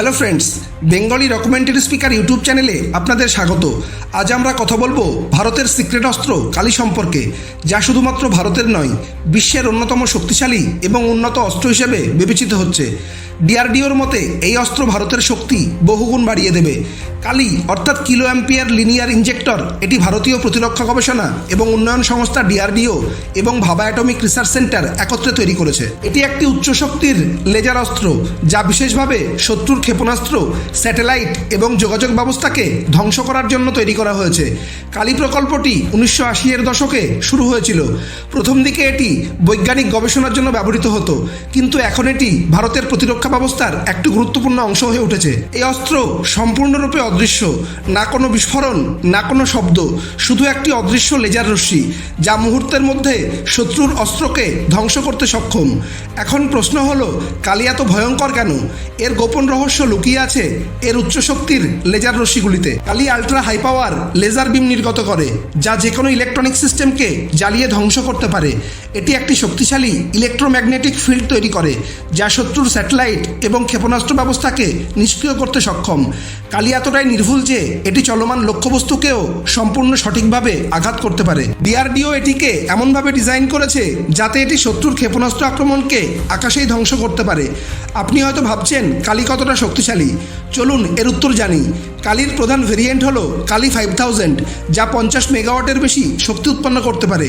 Hello friends Bengali documentary speaker YouTube চ্যানেলে আপনাদের স্বাগত। আজ আমরা কথা বলব ভারতের সিক্রেট অস্ত্র কালী সম্পর্কে, যা শুধুমাত্র ভারতের নয়, বিশ্বের অন্যতম শক্তিশালী এবং উন্নত অস্ত্র হিসেবে বিবেচিত হচ্ছে। ডিআরডিওর মতে, এই অস্ত্র ভারতের শক্তি বহুগুণ বাড়িয়ে দেবে। কালি, অর্থাৎ কিলো অ্যাম্পিয়ার লিনিয়ার ইঞ্জেক্টর এটি ভারতীয় প্রতিরক্ষা গবেষণা এবং উন্নয়ন সংস্থা ডিআরডিও এবং ভাবা অ্যাটমিক রিসার্চ সেন্টার একত্রে তৈরি করেছে। এটি একটি উচ্চ শক্তির লেজার অস্ত্র, যা বিশেষভাবে শত্রুর ক্ষেপণাস্ত্র, স্যাটেলাইট এবং যোগাযোগ ব্যবস্থাকে ধ্বংস করার জন্য তৈরি করা হয়েছে। কালী প্রকল্পটি উনিশশো আশি এর দশকে শুরু হয়েছিল। প্রথম দিকে এটি বৈজ্ঞানিক গবেষণার জন্য ব্যবহৃত হতো, কিন্তু এখন এটি ভারতের প্রতিরক্ষা ব্যবস্থার একটি গুরুত্বপূর্ণ অংশ হয়ে উঠেছে। এই অস্ত্র সম্পূর্ণরূপে অদৃশ্য। না কোনো বিস্ফোরণ, না কোনো শব্দ, শুধু একটি অদৃশ্য লেজার রশ্মি, যা মুহূর্তের মধ্যে শত্রুর অস্ত্রকে ধ্বংস করতে সক্ষম। এখন প্রশ্ন হলো কালী এত ভয়ঙ্কর কেন? এর গোপন রহস্য লুকিয়ে আছে এর উচ্চ শক্তির laser রশ্মিগুলিতে। Kali ultra high power laser beam নির্গত করে, যা যে কোনো ইলেকট্রনিক সিস্টেমকে জ্বালিয়ে ধ্বংস করতে পারে। এটি একটি শক্তিশালী ইলেকট্রোম্যাগনেটিক ফিল্ড তৈরি করে, যা শত্রুর স্যাটেলাইট এবং ক্ষেপণাস্ত্র ব্যবস্থাকে নিষ্ক্রিয় করতে সক্ষম। কালি এতটাই নির্ভুল যে, এটি চলমান লক্ষ্যবস্তুকেও সম্পূর্ণ সঠিকভাবে আঘাত করতে পারে। ডিআরডিও এটিকে এমনভাবে ডিজাইন করেছে যাতে এটি শত্রুর ক্ষেপণাস্ত্র আক্রমণকে আকাশেই ধ্বংস করতে পারে। আপনি হয়তো ভাবছেন, কালি কতটা শক্তিশালী। চলুন এর উত্তর জানি। কালীর প্রধান ভেরিয়েন্ট হলো কালী ফাইভ থাউজেন্ড যা পঞ্চাশ মেগাওয়াটের বেশি শক্তি উৎপন্ন করতে পারে।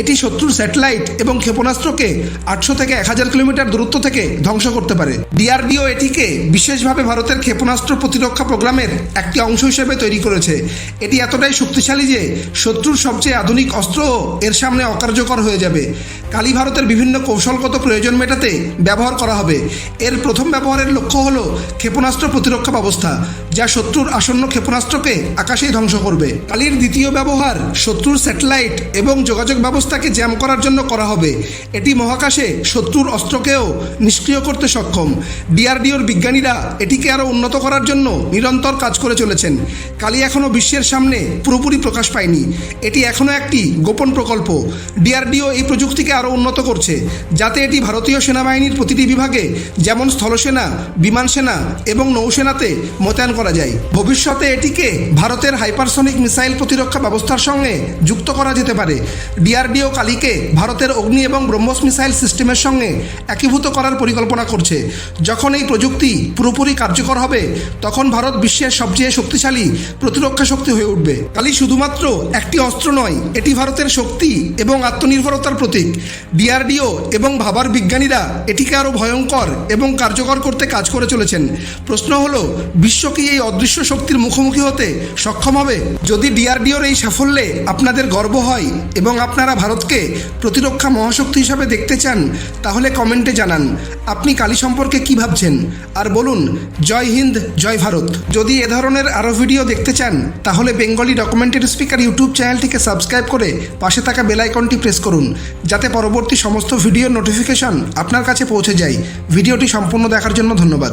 এটি শত্রুর স্যাটেলাইট এবং ক্ষেপণাস্ত্রকে আটশো থেকে এক হাজার কিলোমিটার দূরত্ব থেকে ধ্বংস করতে পারে। ডিআরডিও এটিকে বিশেষভাবে ভারতের ক্ষেপণাস্ত্র প্রতিরক্ষা প্রোগ্রামের একটি অংশ হিসেবে তৈরি করেছে। এটি এতটাই শক্তিশালী যে শত্রুর সবচেয়ে আধুনিক অস্ত্রও এর সামনে অকার্যকর হয়ে যাবে। কালী ভারতের বিভিন্ন কৌশলগত প্রয়োজন মেটাতে ব্যবহার করা হবে। এর প্রথম ব্যবহারের লক্ষ্য হল ক্ষেপণাস্ত্র প্রতিরক্ষা ব্যবস্থা, যা শত্রুর আসন্ন ক্ষেপণাস্ত্রকে আকাশেই ধ্বংস করবে। কালীর দ্বিতীয় ব্যবহার শত্রুর স্যাটেলাইট এবং যোগাযোগ ব্যবস্থাকে জ্যাম করার জন্য করা হবে। এটি মহাকাশে শত্রুর অস্ত্রকেও নিষ্ক্রিয় করতে সক্ষম। ডিআরডিওর বিজ্ঞানীরা এটিকে আরও উন্নত করার জন্য নিরন্তর কাজ করে চলেছেন। কালী এখনও বিশ্বের সামনে পুরোপুরি প্রকাশ পায়নি। এটি এখনও একটি গোপন প্রকল্প। ডিআরডিও এই প্রযুক্তিকে আরও উন্নত করছে, যাতে এটি ভারতীয় সেনাবাহিনীর প্রতিটি বিভাগে যেমন স্থলসেনা বিমান সেনা এবং নৌসেনাতে মোতায়েন করা যায়। ভবিষ্যতে এটিকে ভারতের হাইপারসনিক মিসাইল প্রতিরক্ষা ব্যবস্থার সঙ্গে যুক্ত করা যেতে পারে। ডিআরডিও কালীকে ভারতের অগ্নি এবং ব্রহ্মস মিসাইল সিস্টেমের সঙ্গে একীভূত করার পরিকল্পনা করছে। যখন এই প্রযুক্তি পুরোপুরি কার্যকর হবে, তখন ভারত বিশ্বের সবচেয়ে শক্তিশালী প্রতিরক্ষা শক্তি হয়ে উঠবে। কালী শুধুমাত্র একটি অস্ত্র নয়, এটি ভারতের শক্তি এবং আত্মনির্ভরতার প্রতীক। ডিআরডিও এবং ভাবার বিজ্ঞানীরা এটিকে আরও ভয়ঙ্কর এবং কার্যকর করতে কাজ করে চলেছেন। প্রশ্ন হলো, বিশ্ব কি এই অদৃশ্য শক্তির মুখোমুখি হতে সক্ষম হবে? যদি ডিআরডিওর এই সাফল্যে আপনাদের গর্ব হয় এবং আপনারা ভারতকে প্রতিরক্ষা মহাশক্তি হিসাবে দেখতে চান, তাহলে কমেন্টে জানান, আপনি কালী সম্পর্কে কি ভাবছেন? আর বলুন, জয় হিন্দ, জয় ভারত। যদি এ ধরনের আরও ভিডিও দেখতে চান, তাহলে বেঙ্গলি ডকুমেন্টারি স্পিকার ইউটিউব চ্যানেলটিকে সাবস্ক্রাইব করে পাশে থাকা বেল আইকনটি প্রেস করুন, যাতে পরবর্তী সমস্ত ভিডিও নোটিফিকেশন আপনার কাছে পৌঁছে যায়। ভিডিওটি সম্পূর্ণ দেখার জন্য ধন্যবাদ।